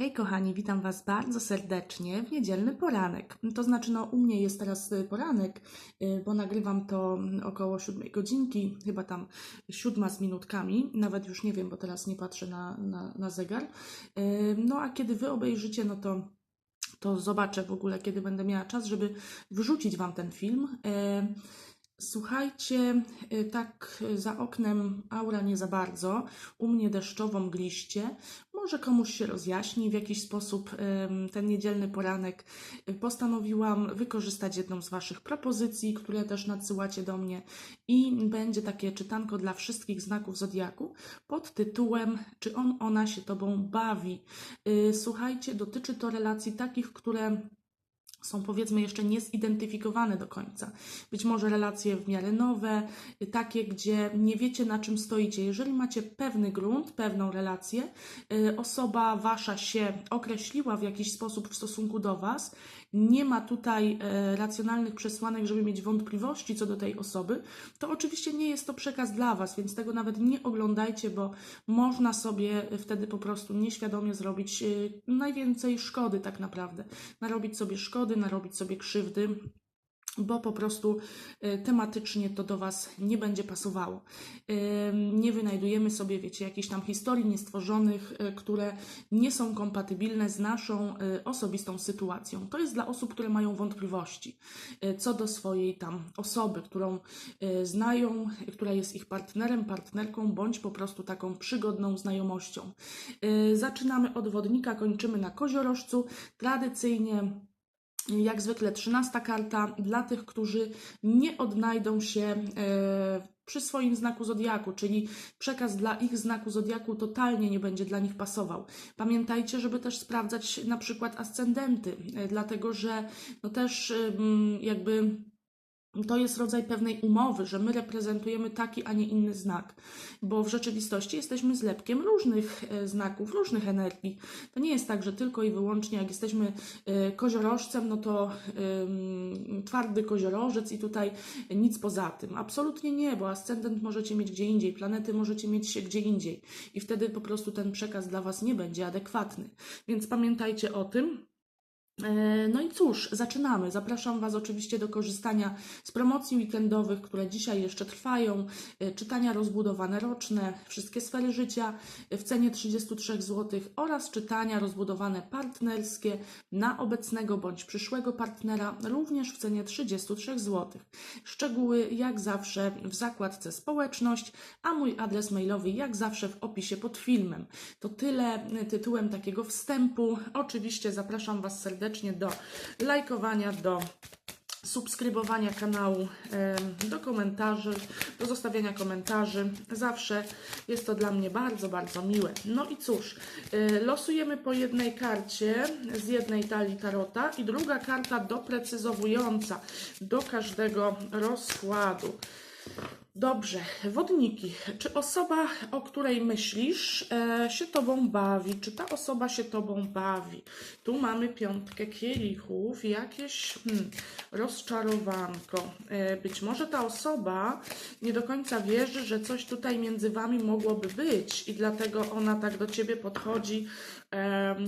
Hej kochani, witam Was bardzo serdecznie w niedzielny poranek. To znaczy, no u mnie jest teraz y, poranek, y, bo nagrywam to mm, około 7 godzinki, chyba tam siódma z minutkami, nawet już nie wiem, bo teraz nie patrzę na, na, na zegar. Y, No a kiedy Wy obejrzycie, no to to zobaczę w ogóle, kiedy będę miała czas, żeby wrzucić Wam ten film. Słuchajcie, e, tak za oknem aura nie za bardzo, u mnie deszczowo mgliście. Może komuś się rozjaśni w jakiś sposób ten niedzielny poranek. E, Postanowiłam wykorzystać jedną z Waszych propozycji, które też nadsyłacie do mnie i będzie takie czytanko dla wszystkich znaków Zodiaku pod tytułem Czy on, ona się Tobą bawi? Y, Słuchajcie, dotyczy to relacji takich, które są powiedzmy jeszcze niezidentyfikowane do końca. Być może relacje w miarę nowe, takie, gdzie nie wiecie na czym stoicie. Jeżeli macie pewny grunt, pewną relację, y, osoba wasza się określiła w jakiś sposób w stosunku do was, nie ma tutaj e, racjonalnych przesłanek, żeby mieć wątpliwości co do tej osoby, to oczywiście nie jest to przekaz dla was, więc tego nawet nie oglądajcie, bo można sobie wtedy po prostu nieświadomie zrobić y, najwięcej szkody tak naprawdę. Narobić sobie szkody, narobić sobie krzywdy bo po prostu y, tematycznie to do Was nie będzie pasowało. Y, Nie wynajdujemy sobie, wiecie, jakichś tam historii niestworzonych, y, które nie są kompatybilne z naszą osobistą sytuacją. To jest dla osób, które mają wątpliwości co do swojej tam osoby, którą znają, która jest ich partnerem, partnerką, bądź po prostu taką przygodną znajomością. Zaczynamy od wodnika, kończymy na koziorożcu. Tradycyjnie jak zwykle trzynasta karta dla tych, którzy nie odnajdą się e, przy swoim znaku zodiaku, czyli przekaz dla ich znaku zodiaku totalnie nie będzie dla nich pasował. Pamiętajcie, żeby też sprawdzać na przykład ascendenty, e, dlatego że no też jakby to jest rodzaj pewnej umowy, że my reprezentujemy taki, a nie inny znak, bo w rzeczywistości jesteśmy zlepkiem różnych e, znaków, różnych energii. To nie jest tak, że tylko i wyłącznie jak jesteśmy e, koziorożcem, no to ym, twardy koziorożec i tutaj nic poza tym. Absolutnie nie, bo ascendent możecie mieć gdzie indziej, planety możecie mieć gdzie indziej i wtedy po prostu ten przekaz dla Was nie będzie adekwatny. Więc pamiętajcie o tym. E, No i cóż, zaczynamy. Zapraszam Was oczywiście do korzystania z promocji weekendowych, które dzisiaj jeszcze trwają. E, Czytania rozbudowane roczne, wszystkie sfery życia w cenie 33 zł oraz czytania rozbudowane partnerskie na obecnego bądź przyszłego partnera również w cenie 33 zł. Szczegóły jak zawsze w zakładce społeczność, a mój adres mailowy jak zawsze w opisie pod filmem. To tyle tytułem takiego wstępu. Oczywiście zapraszam Was serdecznie do lajkowania, do subskrybowania kanału, do komentarzy, do zostawiania komentarzy. Zawsze jest to dla mnie bardzo, bardzo miłe. No i cóż, y, losujemy po jednej karcie z jednej talii tarota i druga karta doprecyzowująca do każdego rozkładu. Dobrze, wodniki. Czy osoba, o której myślisz, e, się tobą bawi? Czy ta osoba się tobą bawi? Tu mamy piątkę kielichów, jakieś hmm, rozczarowanko. E, być może ta osoba nie do końca wierzy, że coś tutaj między wami mogłoby być i dlatego ona tak do ciebie podchodzi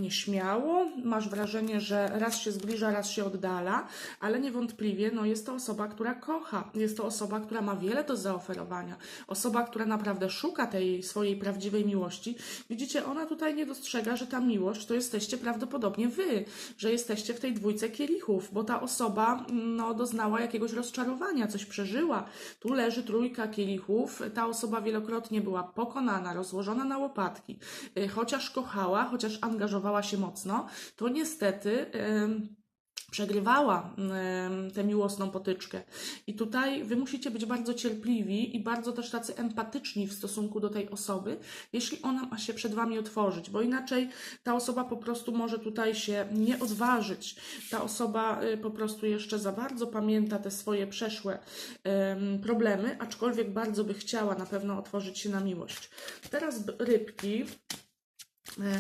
nieśmiało. Masz wrażenie, że raz się zbliża, raz się oddala, ale niewątpliwie no, jest to osoba, która kocha. Jest to osoba, która ma wiele do zaoferowania. Osoba, która naprawdę szuka tej swojej prawdziwej miłości. Widzicie, ona tutaj nie dostrzega, że ta miłość to jesteście prawdopodobnie wy, że jesteście w tej dwójce kielichów, bo ta osoba no, doznała jakiegoś rozczarowania, coś przeżyła. Tu leży trójka kielichów. Ta osoba wielokrotnie była pokonana, rozłożona na łopatki. Y, Chociaż kochała, chociaż angażowała się mocno, to niestety. przegrywała tę miłosną potyczkę. I tutaj wy musicie być bardzo cierpliwi i bardzo też tacy empatyczni w stosunku do tej osoby, jeśli ona ma się przed wami otworzyć, bo inaczej ta osoba po prostu może tutaj się nie odważyć. Ta osoba y, po prostu jeszcze za bardzo pamięta te swoje przeszłe em, problemy, aczkolwiek bardzo by chciała na pewno otworzyć się na miłość. Teraz rybki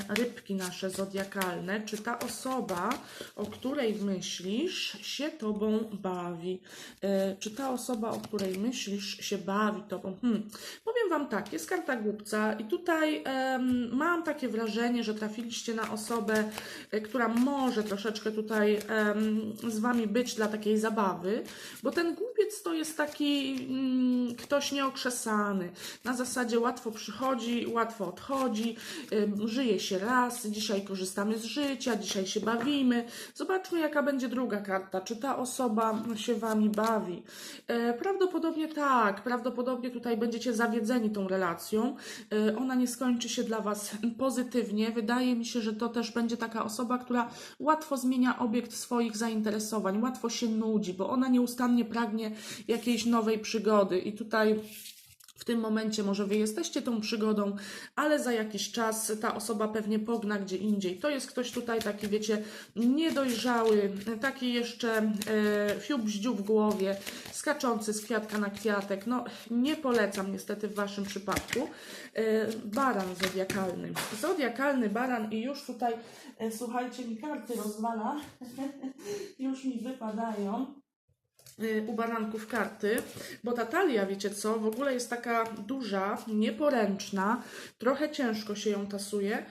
rybki nasze zodiakalne, czy ta osoba, o której myślisz, się tobą bawi? E, Czy ta osoba, o której myślisz, się bawi tobą? Hmm. Powiem Wam tak, jest karta głupca i tutaj em, mam takie wrażenie, że trafiliście na osobę, e, która może troszeczkę tutaj em, z Wami być dla takiej zabawy, bo ten głupiec to jest taki mm, ktoś nieokrzesany. Na zasadzie łatwo przychodzi, łatwo odchodzi, em, żyje się raz, dzisiaj korzystamy z życia, dzisiaj się bawimy. Zobaczmy, jaka będzie druga karta. Czy ta osoba się Wami bawi? E, prawdopodobnie tak, prawdopodobnie tutaj będziecie zawiedzeni tą relacją. E, ona nie skończy się dla Was pozytywnie. Wydaje mi się, że to też będzie taka osoba, która łatwo zmienia obiekt swoich zainteresowań, łatwo się nudzi, bo ona nieustannie pragnie jakiejś nowej przygody i tutaj. W tym momencie może wy jesteście tą przygodą, ale za jakiś czas ta osoba pewnie pogna gdzie indziej. To jest ktoś tutaj taki, wiecie, niedojrzały, taki jeszcze e, fiub bździu w głowie, skaczący z kwiatka na kwiatek. No, nie polecam niestety w waszym przypadku. E, baran zodiakalny. Zodiakalny baran i już tutaj, e, słuchajcie, mi karty rozwala. już mi wypadają u baranków karty, bo ta talia, wiecie co, w ogóle jest taka duża, nieporęczna, trochę ciężko się ją tasuje,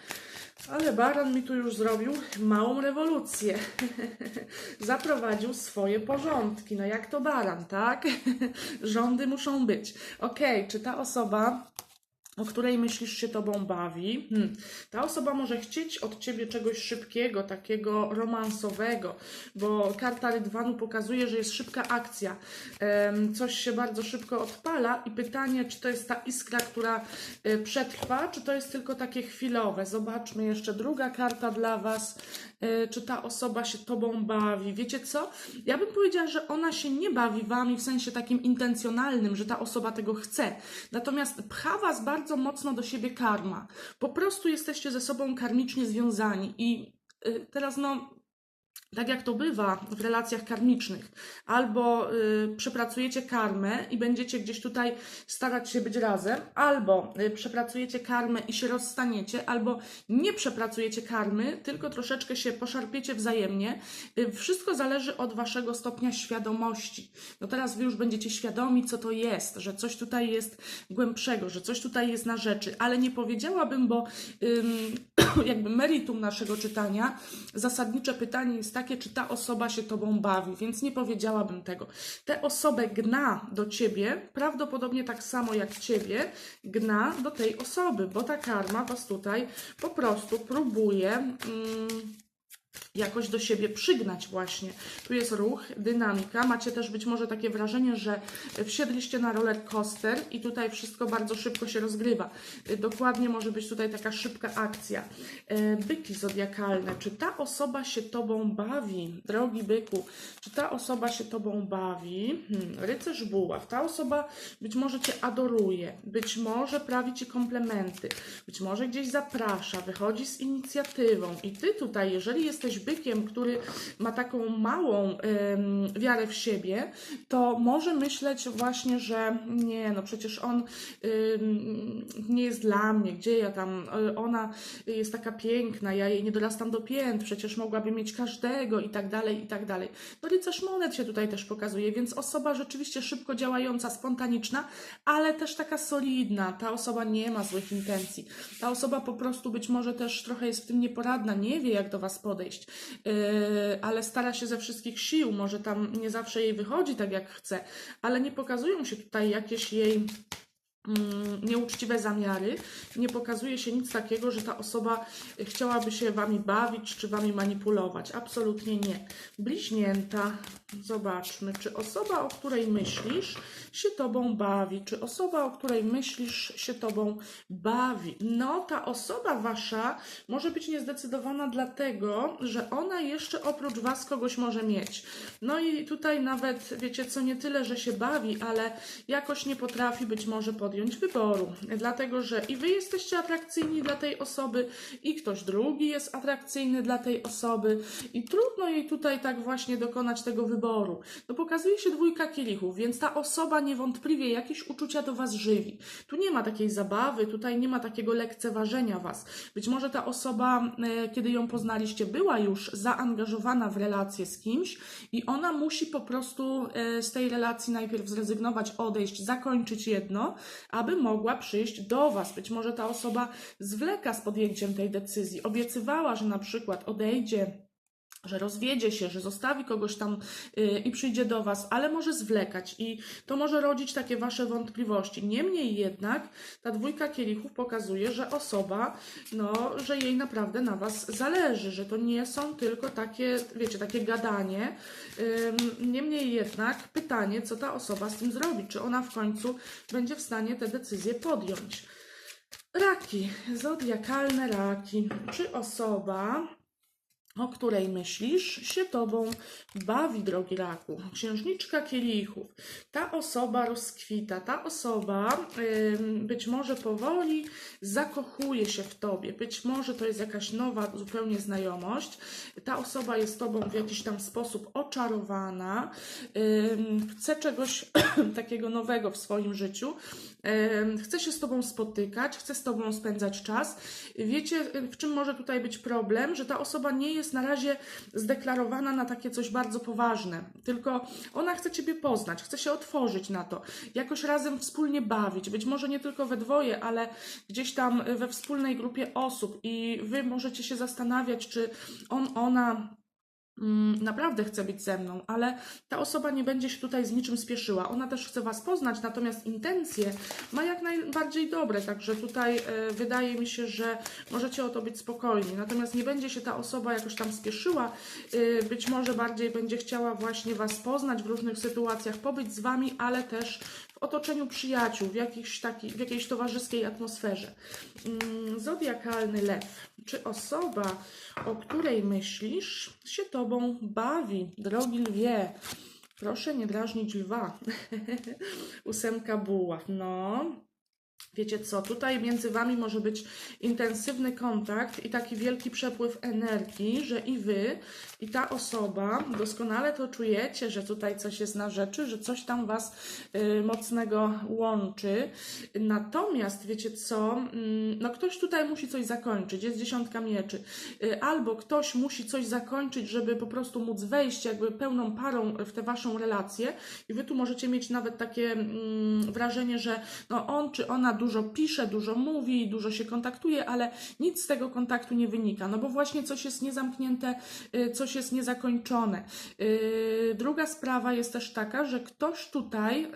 ale baran mi tu już zrobił małą rewolucję. Zaprowadził swoje porządki. No jak to baran, tak? Rządy muszą być. Okej, czy ta osoba o której myślisz się tobą bawi. Hmm. Ta osoba może chcieć od ciebie czegoś szybkiego, takiego romansowego, bo karta Rydwanu pokazuje, że jest szybka akcja. Coś się bardzo szybko odpala i pytanie, czy to jest ta iskra, która e, przetrwa, czy to jest tylko takie chwilowe. Zobaczmy jeszcze druga karta dla was. E, czy ta osoba się tobą bawi? Wiecie co? Ja bym powiedziała, że ona się nie bawi wami w sensie takim intencjonalnym, że ta osoba tego chce. Natomiast pcha was bardzo mocno do siebie karma. Po prostu jesteście ze sobą karmicznie związani i y, teraz no tak jak to bywa w relacjach karmicznych, albo y, przepracujecie karmę i będziecie gdzieś tutaj starać się być razem, albo y, przepracujecie karmę i się rozstaniecie, albo nie przepracujecie karmy, tylko troszeczkę się poszarpiecie wzajemnie. Y, wszystko zależy od waszego stopnia świadomości. No teraz wy już będziecie świadomi, co to jest, że coś tutaj jest głębszego, że coś tutaj jest na rzeczy, ale nie powiedziałabym, bo ym, jakby meritum naszego czytania, zasadnicze pytanie jest takie, czy ta osoba się tobą bawi, więc nie powiedziałabym tego. Tę osobę gna do ciebie, prawdopodobnie tak samo jak ciebie, gna do tej osoby, bo ta karma was tutaj po prostu próbuje. Mm, jakoś do siebie przygnać właśnie. Tu jest ruch, dynamika. Macie też być może takie wrażenie, że wsiedliście na roller coaster i tutaj wszystko bardzo szybko się rozgrywa. Dokładnie może być tutaj taka szybka akcja. E, Byki zodiakalne. Czy ta osoba się tobą bawi? Drogi byku, czy ta osoba się tobą bawi? Hmm, rycerz buław. Ta osoba być może cię adoruje, być może prawi ci komplementy, być może gdzieś zaprasza, wychodzi z inicjatywą i ty tutaj, jeżeli jesteś bykiem, który ma taką małą wiarę w siebie, to może myśleć właśnie, że nie, no przecież on nie jest dla mnie, gdzie ja tam, y, ona jest taka piękna, ja jej nie dorastam do pięt, przecież mogłaby mieć każdego i tak dalej, i tak dalej. No rycerz monet się tutaj też pokazuje, więc osoba rzeczywiście szybko działająca, spontaniczna, ale też taka solidna. Ta osoba nie ma złych intencji. Ta osoba po prostu być może też trochę jest w tym nieporadna, nie wie jak do Was podejść, ale stara się ze wszystkich sił, może tam nie zawsze jej wychodzi tak jak chce, ale nie pokazują się tutaj jakieś jej nieuczciwe zamiary. Nie pokazuje się nic takiego, że ta osoba chciałaby się wami bawić czy wami manipulować. Absolutnie nie. Bliźnięta. Zobaczmy, czy osoba, o której myślisz, się tobą bawi. Czy osoba, o której myślisz, się tobą bawi. No, ta osoba wasza może być niezdecydowana dlatego, że ona jeszcze oprócz was kogoś może mieć. No i tutaj nawet, wiecie co, nie tyle, że się bawi, ale jakoś nie potrafi być może podjąć wyboru. Dlatego, że i wy jesteście atrakcyjni dla tej osoby, i ktoś drugi jest atrakcyjny dla tej osoby, i trudno jej tutaj tak właśnie dokonać tego wyboru. No pokazuje się dwójka kielichów, więc ta osoba niewątpliwie jakieś uczucia do was żywi. Tu nie ma takiej zabawy, tutaj nie ma takiego lekceważenia was. Być może ta osoba, e, kiedy ją poznaliście, była już zaangażowana w relację z kimś i ona musi po prostu e, z tej relacji najpierw zrezygnować, odejść, zakończyć jedno, aby mogła przyjść do Was. Być może ta osoba zwleka z podjęciem tej decyzji, obiecywała, że na przykład odejdzie że rozwiedzie się, że zostawi kogoś tam y, i przyjdzie do Was, ale może zwlekać i to może rodzić takie Wasze wątpliwości. Niemniej jednak ta dwójka kielichów pokazuje, że osoba, no, że jej naprawdę na Was zależy, że to nie są tylko takie, wiecie, takie gadanie. Niemniej jednak pytanie, co ta osoba z tym zrobi, czy ona w końcu będzie w stanie te decyzje podjąć. Raki, zodiakalne raki. Czy osoba o której myślisz, się tobą bawi, drogi raku. Księżniczka kielichów. Ta osoba rozkwita, ta osoba ym, być może powoli zakochuje się w tobie. Być może to jest jakaś nowa zupełnie znajomość. Ta osoba jest tobą w jakiś tam sposób oczarowana, ym, chce czegoś takiego nowego w swoim życiu, ym, chce się z tobą spotykać, chce z tobą spędzać czas. Wiecie, w czym może tutaj być problem? Że ta osoba nie jest na razie zdeklarowana na takie coś bardzo poważne, tylko ona chce Ciebie poznać, chce się otworzyć na to, jakoś razem wspólnie bawić, być może nie tylko we dwoje, ale gdzieś tam we wspólnej grupie osób i Wy możecie się zastanawiać, czy on, ona naprawdę chce być ze mną, ale ta osoba nie będzie się tutaj z niczym spieszyła. Ona też chce Was poznać, natomiast intencje ma jak najbardziej dobre, także tutaj e, wydaje mi się, że możecie o to być spokojni. Natomiast nie będzie się ta osoba jakoś tam spieszyła, e, być może bardziej będzie chciała właśnie Was poznać w różnych sytuacjach, pobyć z Wami, ale też otoczeniu przyjaciół, w, jakiejś taki, w jakiejś towarzyskiej atmosferze. Mm, Zodiakalny lew. Czy osoba, o której myślisz, się tobą bawi, drogi lwie? Proszę nie drażnić lwa. Ósemka buław. No, Wiecie co, tutaj między Wami może być intensywny kontakt i taki wielki przepływ energii, że i Wy, i ta osoba doskonale to czujecie, że tutaj coś jest na rzeczy, że coś tam Was y, mocnego łączy. Natomiast wiecie co, mm, no ktoś tutaj musi coś zakończyć, jest dziesiątka mieczy. Y, albo ktoś musi coś zakończyć, żeby po prostu móc wejść jakby pełną parą w tę Waszą relację i Wy tu możecie mieć nawet takie mm, wrażenie, że no on czy ona dużo pisze, dużo mówi, dużo się kontaktuje, ale nic z tego kontaktu nie wynika, no bo właśnie coś jest niezamknięte, y, coś jest niezakończone. Y, Druga sprawa jest też taka, że ktoś tutaj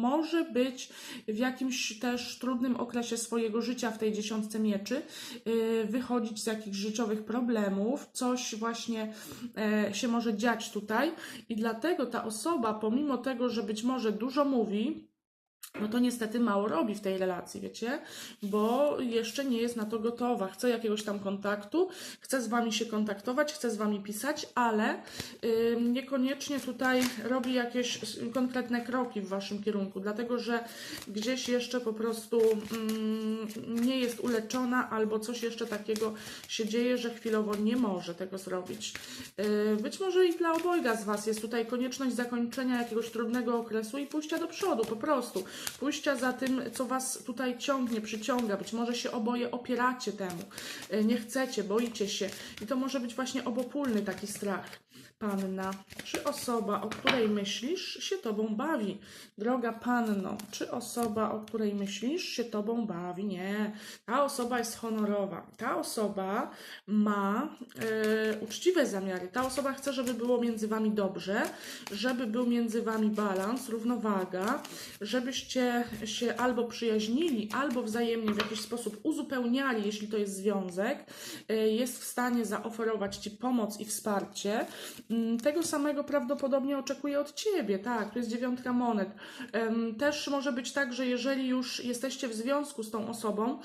może być w jakimś też trudnym okresie swojego życia w tej dziesiątce mieczy, y, wychodzić z jakichś życiowych problemów, coś właśnie e, się może dziać tutaj i dlatego ta osoba, pomimo tego, że być może dużo mówi, no to niestety mało robi w tej relacji, wiecie, bo jeszcze nie jest na to gotowa. Chce jakiegoś tam kontaktu, chce z wami się kontaktować, chce z wami pisać, ale y, niekoniecznie tutaj robi jakieś konkretne kroki w waszym kierunku, dlatego że gdzieś jeszcze po prostu mm, nie jest uleczona albo coś jeszcze takiego się dzieje, że chwilowo nie może tego zrobić. Y, być może i dla obojga z was jest tutaj konieczność zakończenia jakiegoś trudnego okresu i pójścia do przodu, po prostu pójścia za tym, co Was tutaj ciągnie, przyciąga. Być może się oboje opieracie temu, y, nie chcecie, boicie się. I to może być właśnie obopólny taki strach. Panna, czy osoba, o której myślisz, się Tobą bawi? Droga Panno, czy osoba, o której myślisz, się Tobą bawi? Nie. Ta osoba jest honorowa. Ta osoba ma e, uczciwe zamiary. Ta osoba chce, żeby było między Wami dobrze, żeby był między Wami balans, równowaga, żebyście się albo przyjaźnili, albo wzajemnie w jakiś sposób uzupełniali, jeśli to jest związek. E, jest w stanie zaoferować Ci pomoc i wsparcie. Mm, Tego samego prawdopodobnie oczekuje od Ciebie, tak, to jest dziewiątka monet. Też może być tak, że jeżeli już jesteście w związku z tą osobą,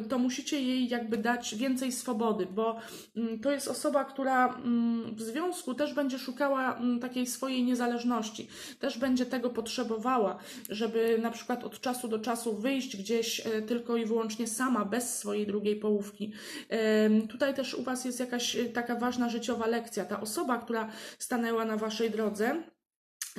y, to musicie jej jakby dać więcej swobody, bo mm, to jest osoba, która mm, w związku też będzie szukała takiej swojej niezależności, też będzie tego potrzebowała, żeby na przykład od czasu do czasu wyjść gdzieś e, tylko i wyłącznie sama, bez swojej drugiej połówki. Tutaj też u Was jest jakaś e, taka ważna życiowa lekcja. Ta osoba, która stanęła na Waszej drodze,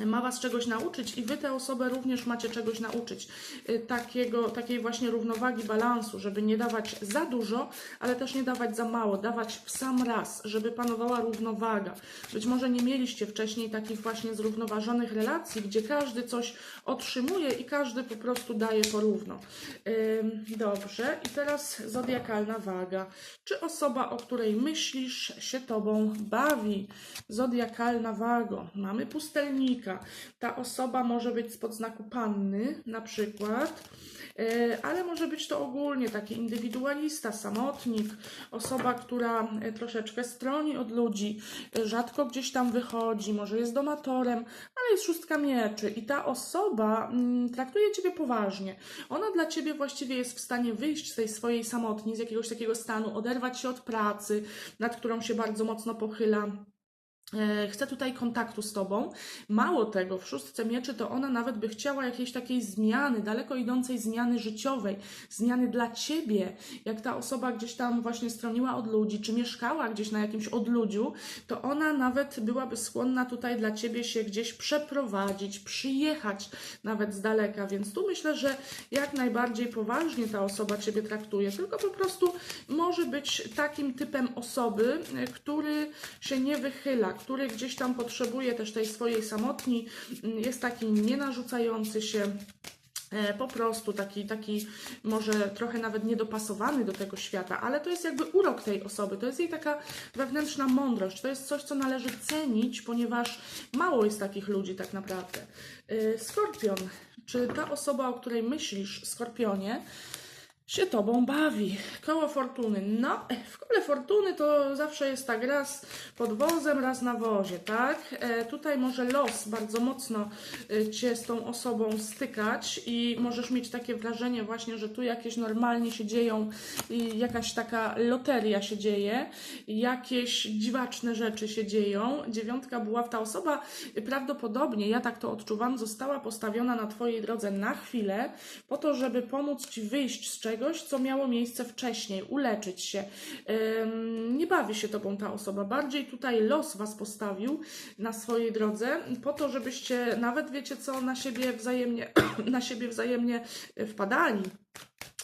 ma Was czegoś nauczyć i Wy tę osobę również macie czegoś nauczyć. Y, Takiego, takiej właśnie równowagi, balansu, żeby nie dawać za dużo, ale też nie dawać za mało, dawać w sam raz, żeby panowała równowaga. Być może nie mieliście wcześniej takich właśnie zrównoważonych relacji, gdzie każdy coś otrzymuje i każdy po prostu daje porówno. Dobrze, i teraz zodiakalna waga. Czy osoba, o której myślisz, się Tobą bawi? Zodiakalna wago. Mamy pustelnika. Ta osoba może być spod znaku panny, na przykład, e, ale może być to ogólnie taki indywidualista, samotnik, osoba, która e, troszeczkę stroni od ludzi, e, rzadko gdzieś tam wychodzi, może jest domatorem, ale jest szóstka mieczy i ta osoba mm, traktuje Ciebie poważnie. Ona dla Ciebie właściwie jest w stanie wyjść z tej swojej samotni, z jakiegoś takiego stanu, oderwać się od pracy, nad którą się bardzo mocno pochyla. E, Chcę tutaj kontaktu z Tobą. Mało tego, w szóstce mieczy to ona nawet by chciała jakiejś takiej zmiany, daleko idącej zmiany życiowej, zmiany dla Ciebie. Jak ta osoba gdzieś tam właśnie stroniła od ludzi, czy mieszkała gdzieś na jakimś odludziu, to ona nawet byłaby skłonna tutaj dla Ciebie się gdzieś przeprowadzić, przyjechać nawet z daleka. Więc tu myślę, że jak najbardziej poważnie ta osoba Ciebie traktuje, tylko po prostu może być takim typem osoby, e, który się nie wychyla, który gdzieś tam potrzebuje też tej swojej samotni, mm, jest taki nienarzucający się. e, Po prostu taki, taki może trochę nawet niedopasowany do tego świata, ale to jest jakby urok tej osoby, to jest jej taka wewnętrzna mądrość, to jest coś, co należy cenić, ponieważ mało jest takich ludzi tak naprawdę. E, Skorpion, czy ta osoba, o której myślisz, Skorpionie, się tobą bawi. Koło fortuny. No, w kole fortuny to zawsze jest tak raz pod wozem, raz na wozie, tak? E, tutaj może los bardzo mocno e, cię z tą osobą stykać i możesz mieć takie wrażenie właśnie, że tu jakieś normalnie się dzieją, i jakaś taka loteria się dzieje, jakieś dziwaczne rzeczy się dzieją. Dziewiątka buław, ta osoba e, prawdopodobnie, ja tak to odczuwam, została postawiona na twojej drodze na chwilę po to, żeby pomóc ci wyjść z czegoś, co miało miejsce wcześniej, uleczyć się. Nie bawi się tobą ta osoba. Bardziej tutaj los was postawił na swojej drodze po to, żebyście nawet wiecie co na siebie wzajemnie na siebie wzajemnie wpadali.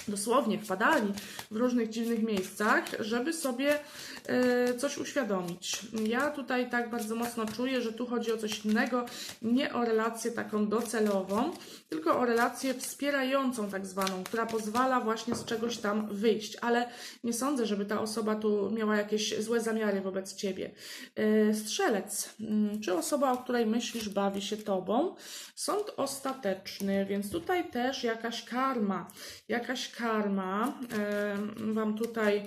Dosłownie wpadali w różnych dziwnych miejscach, żeby sobie e, coś uświadomić. Ja tutaj tak bardzo mocno czuję, że tu chodzi o coś innego, nie o relację taką docelową, tylko o relację wspierającą, tak zwaną, która pozwala właśnie z czegoś tam wyjść. Ale nie sądzę, żeby ta osoba tu miała jakieś złe zamiary wobec ciebie. E, Strzelec, Mm, czy osoba, o której myślisz, bawi się tobą? Sąd ostateczny, więc tutaj też jakaś karma, jakaś karma. Wam tutaj,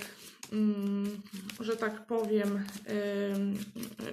mm, że tak powiem, em,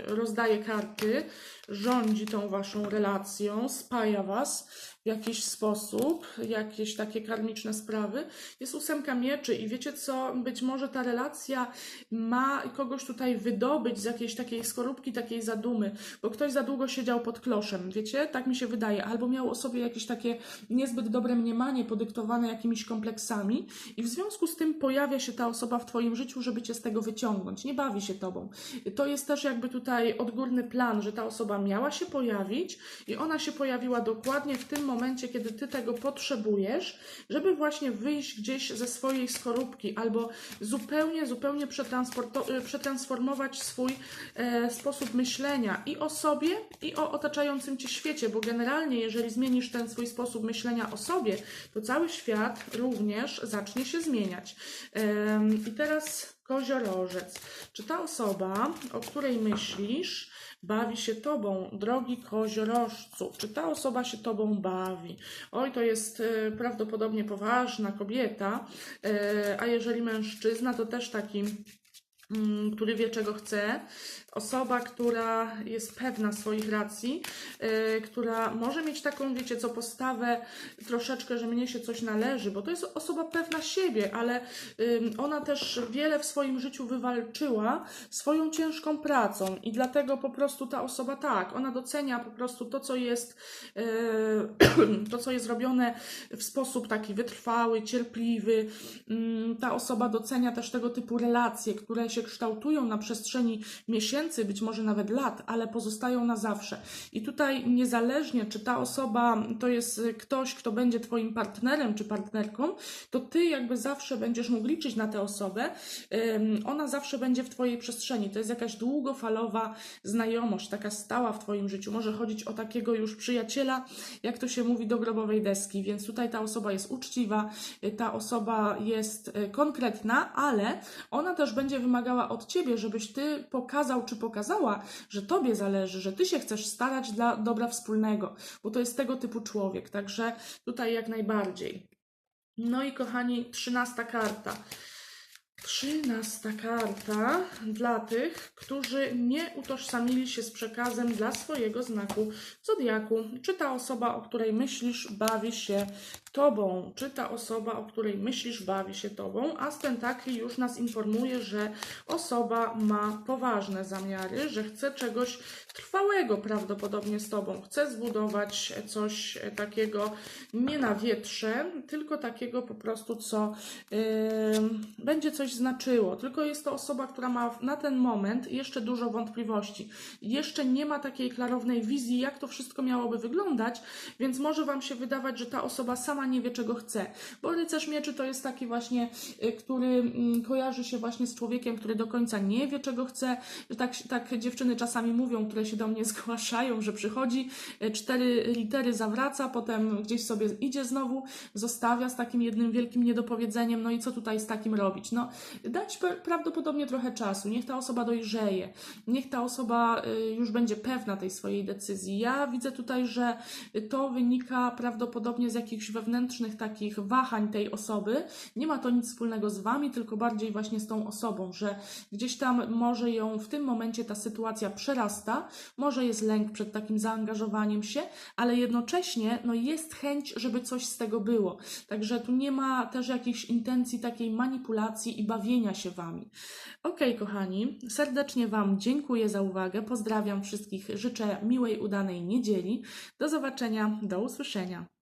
rozdaje karty, rządzi tą waszą relacją, spaja was jakiś sposób, jakieś takie karmiczne sprawy. Jest ósemka mieczy i wiecie co, być może ta relacja ma kogoś tutaj wydobyć z jakiejś takiej skorupki, takiej zadumy, bo ktoś za długo siedział pod kloszem, wiecie? Tak mi się wydaje. Albo miał o sobie jakieś takie niezbyt dobre mniemanie podyktowane jakimiś kompleksami i w związku z tym pojawia się ta osoba w twoim życiu, żeby cię z tego wyciągnąć. Nie bawi się tobą. To jest też jakby tutaj odgórny plan, że ta osoba miała się pojawić i ona się pojawiła dokładnie w tym momencie, kiedy ty tego potrzebujesz, żeby właśnie wyjść gdzieś ze swojej skorupki albo zupełnie, zupełnie y, przetransformować swój e, sposób myślenia i o sobie, i o otaczającym cię świecie, bo generalnie, jeżeli zmienisz ten swój sposób myślenia o sobie, to cały świat również zacznie się zmieniać. Em, I teraz koziorożec. Czy ta osoba, o której myślisz, bawi się tobą, drogi koziorożcu? Czy ta osoba się tobą bawi? Oj, to jest e, prawdopodobnie poważna kobieta, e, a jeżeli mężczyzna, to też taki mm, który wie, czego chce, osoba, która jest pewna swoich racji, yy, która może mieć taką, wiecie, co postawę troszeczkę, że mnie się coś należy, bo to jest osoba pewna siebie, ale ym, ona też wiele w swoim życiu wywalczyła swoją ciężką pracą i dlatego po prostu ta osoba tak, ona docenia po prostu to, co jest, yy, to, co jest robione w sposób taki wytrwały, cierpliwy. Ym, Ta osoba docenia też tego typu relacje, które się kształtują na przestrzeni miesięcy, być może nawet lat, ale pozostają na zawsze. I tutaj niezależnie, czy ta osoba to jest ktoś, kto będzie Twoim partnerem czy partnerką, to Ty jakby zawsze będziesz mógł liczyć na tę osobę. Ona zawsze będzie w Twojej przestrzeni. To jest jakaś długofalowa znajomość, taka stała w Twoim życiu. Może chodzić o takiego już przyjaciela, jak to się mówi, do grobowej deski. Więc tutaj ta osoba jest uczciwa, y, ta osoba jest y, konkretna, ale ona też będzie wymagała od Ciebie, żebyś Ty pokazał czy pokazała, że Tobie zależy, że Ty się chcesz starać dla dobra wspólnego, bo to jest tego typu człowiek. Także tutaj jak najbardziej. No i kochani, trzynasta karta. Trzynasta karta dla tych, którzy nie utożsamili się z przekazem dla swojego znaku zodiaku. Czy ta osoba, o której myślisz, bawi się tobą? Czy ta osoba, o której myślisz, bawi się tobą? A z tentakli już nas informuje, że osoba ma poważne zamiary, że chce czegoś trwałego prawdopodobnie z tobą. Chce zbudować coś takiego nie na wietrze, tylko takiego po prostu, co yy, będzie coś znaczyło. Tylko jest to osoba, która ma na ten moment jeszcze dużo wątpliwości. Jeszcze nie ma takiej klarownej wizji, jak to wszystko miałoby wyglądać, więc może Wam się wydawać, że ta osoba sama nie wie, czego chce. Bo rycerz mieczy to jest taki właśnie, y, który mm, kojarzy się właśnie z człowiekiem, który do końca nie wie, czego chce. Tak, tak dziewczyny czasami mówią, które się do mnie zgłaszają, że przychodzi, y, cztery litery zawraca, potem gdzieś sobie idzie znowu, zostawia z takim jednym wielkim niedopowiedzeniem, no i co tutaj z takim robić? No, dać pra- prawdopodobnie trochę czasu, niech ta osoba dojrzeje, niech ta osoba y, już będzie pewna tej swojej decyzji. Ja widzę tutaj, że to wynika prawdopodobnie z jakichś wewnętrznych takich wahań tej osoby. Nie ma to nic wspólnego z wami, tylko bardziej właśnie z tą osobą, że gdzieś tam może ją w tym momencie ta sytuacja przerasta, może jest lęk przed takim zaangażowaniem się, ale jednocześnie no, jest chęć, żeby coś z tego było. Także tu nie ma też jakichś intencji takiej manipulacji i bawienia się wami. Okej, kochani, serdecznie Wam dziękuję za uwagę. Pozdrawiam wszystkich, życzę miłej, udanej niedzieli. Do zobaczenia, do usłyszenia.